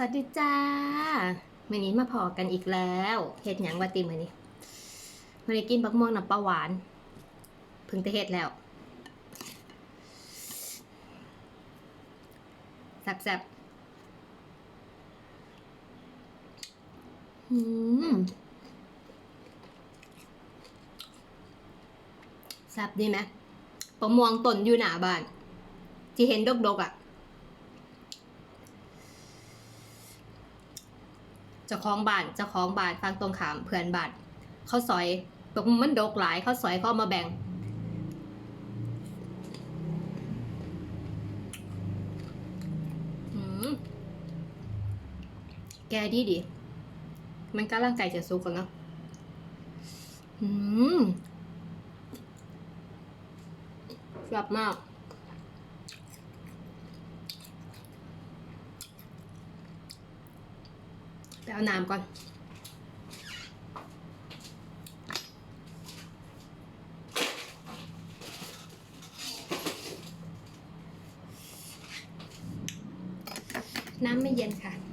สวัสดีจ้ามื่อนี้มาพอกันอีกแล้วเฮ็ดหยังวาติมื่อนี้มื่อนี้กินบักม่วงน้ำปลาหวานพึ่งจะเฮ็ดแล้วแซ่บๆอืมแซ่บดีไหมปะม่วงต้นอยู่หนาบ้านที่เห็นดกๆอะ เจ้าของบ้านเจ้าของบ้านฟังตรงขามเพื่อนบ้านเขาซอยตกมันดกหลายเขาซอยเขามาแบ่งแกดีดี มันก็ร่างกายจะสุกกันเนาะอืมกลับมาก ไปเอาน้ำก่อนน้ำไม่เย็นค่ะ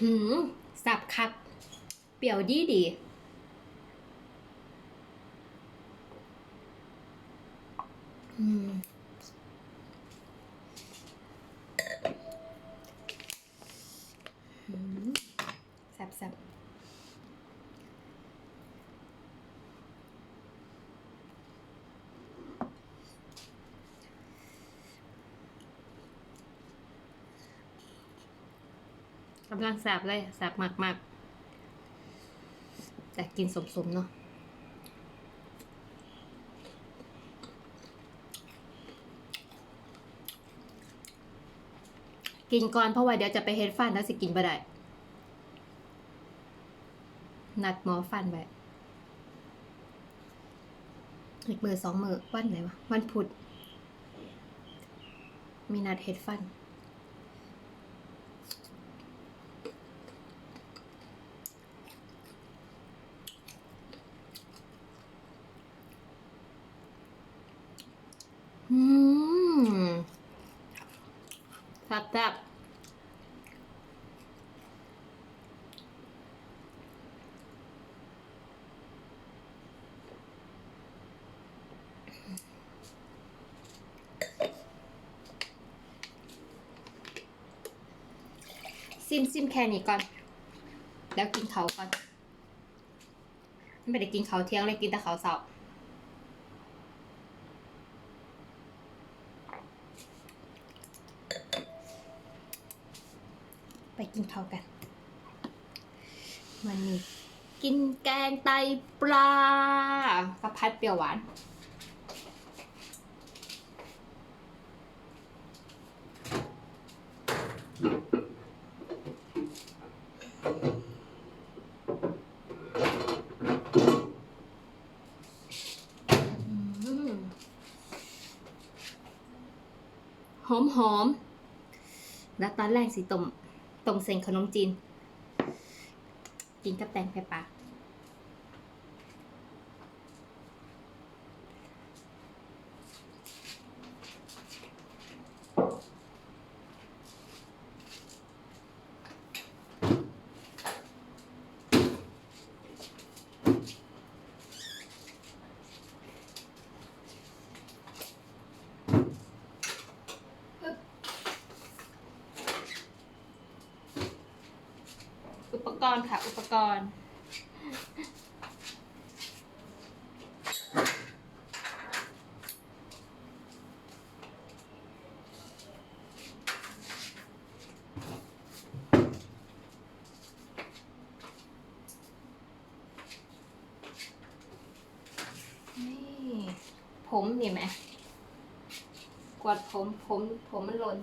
หืมสับคัก เปรี้ยวดีดี อืมหืมแซ่บแซ่บ กำลังแซ่บเลยแซ่บมากมากๆ แต่กินสมๆเนาะกินก่อนเพราะว่าเดี๋ยวจะไปเฮ็ดฟันแล้วสิกินบ่ได้ นัดหมอฟันไว้อีกมือสองมือวันไหนวะ วันพุธ มีนัดเฮ็ดฟัน อืม แซ่บแซบซิมซิมแค่นี้ก่อน แล้วกินเขาก่อน ไม่ได้กินเขาเที่ยงเลยกินแต่เขาเสาร์ ไปกินข้าวกัน วันนี้กินแกงไตปลากระพัดเปรี้ยวหวาน หอมหอมๆแล้วตอนแรกสิต้ม ต้มเส้นขนมจีน กินกับแตงไทยปลา อุปกรณ์ค่ะ อุปกรณ์ นี่ผมนี่ไหมกวาดผมผมผมมันหล่น